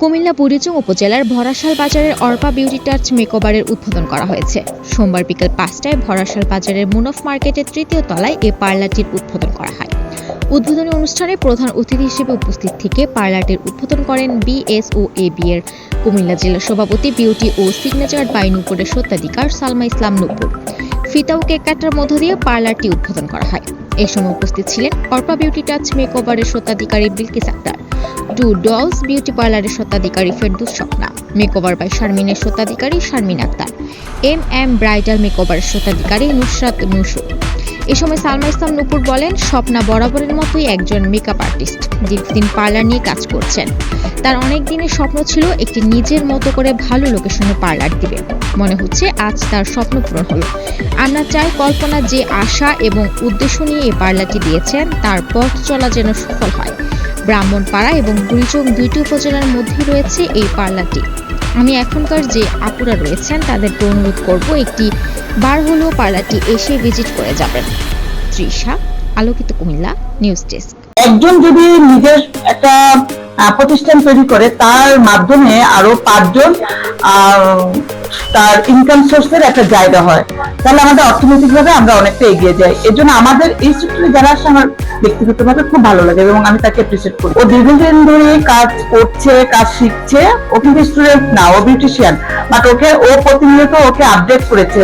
কুমিল্লা বুড়িচং উপজেলার ভরাশাল বাজারের Arpa beauty touch মেকওভারের উদ্বোধন করা হয়েছে। সোমবার বিকেল পাঁচটায় ভরাশাল বাজারের মুনফ মার্কেটের তৃতীয় তলায় এই পার্লারটির উদ্বোধন করা হয়। উদ্বোধনী অনুষ্ঠানে প্রধান অতিথি হিসেবে উপস্থিত থেকে পার্লারটির উদ্বোধন করেন বিএসও এ বি এর কুমিল্লা জেলা সভাপতি বিউটি ও সিগনেচার বাই নূপুরের সত্ত্বাধিকার সালমা ইসলাম নূপুর। ফিতা ও কেক কাটার মধ্য দিয়ে পার্লারটি উদ্বোধন করা হয়। এ সময় উপস্থিত ছিলেন অর্পা বিউটি টাচ মেকওভারের সত্ত্বাধিকারী Bilkis Akter. Two dolls beauty পার্লারের সত্ত্বাধিকারী ফেরদুস স্বপ্না, মেকওভার বাই শারমিনের সত্ত্বাধিকারী Sharmin Akter. M M bridal মেকওভারের সত্ত্বাধিকারী নুসরাত নুসু এ সময় সালমা ইসলাম নুপুর বলেন, স্বপ্না বরাবরের মতোই একজন মেকআপ আর্টিস্ট দীর্ঘদিন পার্লার নিয়ে কাজ করছেন। তার অনেক দিনের স্বপ্ন ছিল একটি নিজের মতো করে ভালো লোকেশনে পার্লার দিবে। মনে হচ্ছে আজ তার স্বপ্ন পূরণ হলো। আমরা চাই কল্পনা যে আশা এবং উদ্দেশ্য নিয়ে এই পার্লারটি দিয়েছেন, তার পথ চলা যেন সফল হয়। ব্রাহ্মণপাড়া এবং বুড়িচং দুইটি উপজেলার মধ্যে রয়েছে এই পার্লারটি। আমি এখনকার যে আপুরা রয়েছেন, তাদেরকে অনুরোধ করব একটি বার হলেও পার্লারটি এসে ভিজিট করে যাবেন। তৃষা, আলোকিত কুমিল্লা, নিউজ ডেস্ক। একজন যদি নিজের একটা প্রতিষ্ঠান তৈরি করে, তার মাধ্যমে আরও পাঁচজন তার ইনকাম সোর্সের একটা জায়গা হয়। তাহলে আমাদের অর্থনৈতিকভাবে আমরা অনেকটা এগিয়ে যাই। এর জন্য আমাদের এই সেক্টরে যারা আসে, আমার ব্যক্তিগতভাবে খুব ভালো লাগে এবং আমি তাকে অ্যাপ্রিসিয়েট করি। ও দীর্ঘদিন ধরে কাজ করছে, কাজ শিখছে। ও কিন্তু স্টুডেন্ট না, ও বিউটিশিয়ান বাট ওকে, ও প্রতিনিয়ত ওকে আপডেট করেছে।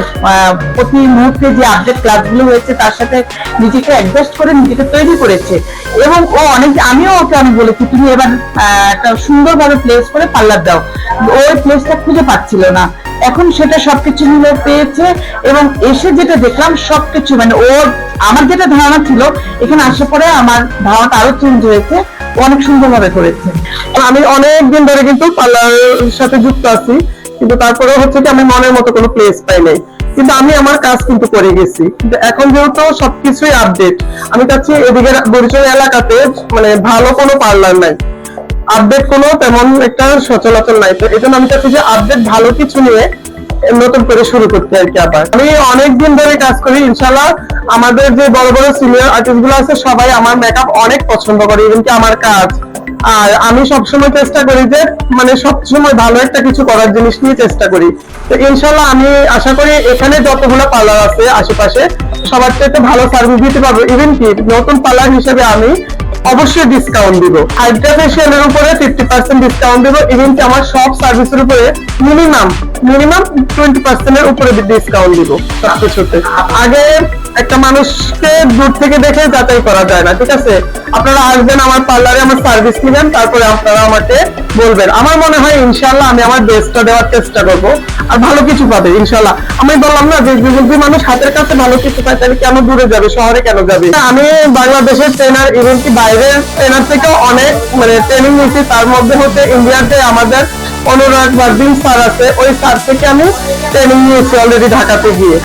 প্রতি মুহূর্তে যে আপডেট ক্লাসগুলো হয়েছে, তার সাথে নিজেকে অ্যাডজাস্ট করে নিজেকে তৈরি করেছে। এবং ও অনেক, আমিও ওকে আমি বলেছি, তুমি এবার একটা সুন্দরভাবে প্লেস করে পার্লার দাও। ওই প্লেসটা খুঁজে পাচ্ছিল না। এখন সেটা সবকিছু মিলে পেয়েছে এবং এসে যেটা দেখলাম সবকিছু মানে ওর, আমার যেটা ধারণা ছিল, এখানে আসার পরে আমার ধারণাটা আরও চেঞ্জ হয়েছে অনেক সুন্দরভাবে করেছে। আমি অনেক দিন ধরে কিন্তু পার্লারের সাথে যুক্ত আছি, কিন্তু তারপরে হচ্ছে কি আমি মনের মতো কোনো প্লেস পাই নাই। কিন্তু আমি আমার কাজ কিন্তু করে গেছি। কিন্তু এখন যেহেতু সবকিছুই আপডেট আমি চাচ্ছি এদিকে বরিশাল এলাকাতে মানে ভালো কোনো পার্লার নাই। আপডেট কোনো তেমন একটা সচলাচল নাই। তো এই জন্য আমি চাচ্ছি যে আপডেট ভালো কিছু নিয়ে নতুন করে শুরু করতে আর কি আবার। আমি অনেক দিন ধরে কাজ করি ইনশাল্লাহ আমাদের যে বড় বড় সিনিয়র আর্টিস্টগুলো আছে, সবাই আমার মেকআপ অনেক পছন্দ করে ইভেন কি আমার কাজ। আর আমি সবসময় চেষ্টা করি যে মানে সবসময় ভালো একটা কিছু করার জিনিস নিয়ে চেষ্টা করি। তো ইনশাল্লাহ আমি আশা করি এখানে যতগুলো পার্লার আছে আশেপাশে, সবার চাইতে ভালো সার্ভিস দিতে পারব। ইভেন কি নতুন পার্লার হিসেবে আমি অবশ্যই ডিসকাউন্ট দিব। হাইড্রা ফেশিয়ালের উপরে ফিফটি পার্সেন্ট ডিসকাউন্ট দিব ইভেন কি আমার সব সার্ভিসের উপরে মিনিমাম মিনিমাম টোয়েন্টি পার্সেন্টের উপরে ডিসকাউন্ট দিব সবকিছুতে। আগে একটা মানুষকে দূর থেকে দেখে যাচাই করা যায় না, ঠিক আছে? আপনারা আসবেন আমার পার্লারে আমার সার্ভিস নেবেন, তারপরে আপনারা আমাকে বলবেন। আমার মনে হয় ইনশাল্লাহ আমি আমার বেস্টটা দেওয়ার চেষ্টা করব। আর ভালো কিছু পাবে ইনশাল্লাহ আমি বললাম না যে যদি মানুষ হাতের কাছে ভালো কিছু পায়, তাহলে কেন দূরে যাবে, শহরে কেন যাবে? আমি বাংলাদেশের ট্রেনার ইভেন কি বাইরের ট্রেনার থেকে অনেক মানে ট্রেনিং নিয়েছি। তার মধ্যে হচ্ছে ইন্ডিয়াতে আমাদের অনুরাগ বার্দিন স্যার আছে। ওই স্যার থেকে আমি ট্রেনিং নিয়েছি অলরেডি ঢাকাতে গিয়ে।